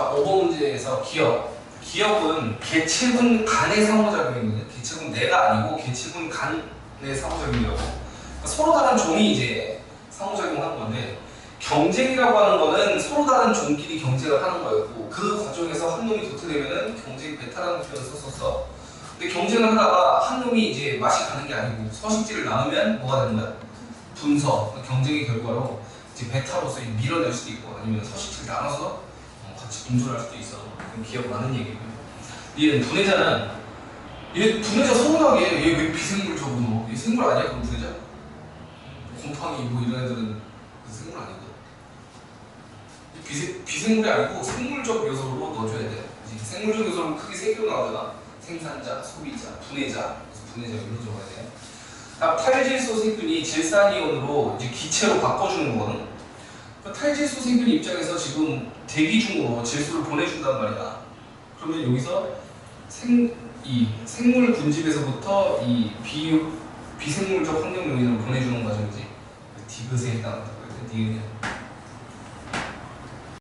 자, 5번 문제에서 기억. 기억은 개체군 간의 상호작용이거든요. 개체군 내가 아니고 개체군 간의 상호작용이라고. 그러니까 서로 다른 종이 이제 상호작용하는 건데 경쟁이라고 하는 거는 서로 다른 종끼리 경쟁을 하는 거였고 그 과정에서 한 놈이 도태되면은 경쟁 베타라는 표현을 썼었어. 근데 경쟁을 하다가 한 놈이 이제 맛이 가는 게 아니고 서식지를 나누면 뭐가 되는 거야? 분서, 경쟁의 결과로 이제 베타로서 밀어낼 수도 있고 아니면 서식지를 나눠서 어, 같이 분석할 수도 있어. 기억 많은 얘기고요. 얘는 분해자는 얘 분해자 서운하게 얘 왜 비생물 적어놓어? 얘 생물 아니야? 그럼 분해자? 곰팡이 뭐 이런 애들은 그 생물. 이 비생, 비생물이 아니고 생물적 요소로 넣어줘야 돼. 생물적 요소는 크게 세 개로 나오잖아. 생산자, 소비자, 분해자. 분해자 이런 적어야 돼. 다음 탈질소 세균이 질산이온으로 이제 기체로 바꿔주는 거 거든. 그 탈질소 세균 입장에서 지금 대기 중으로 질소를 보내준단 말이야. 그러면 여기서 생, 이 생물 군집에서부터 이 비, 비생물적 환경 요인을 보내주는 과정이지. 그 디귿에 해당한다고 해야 돼. 디귿에.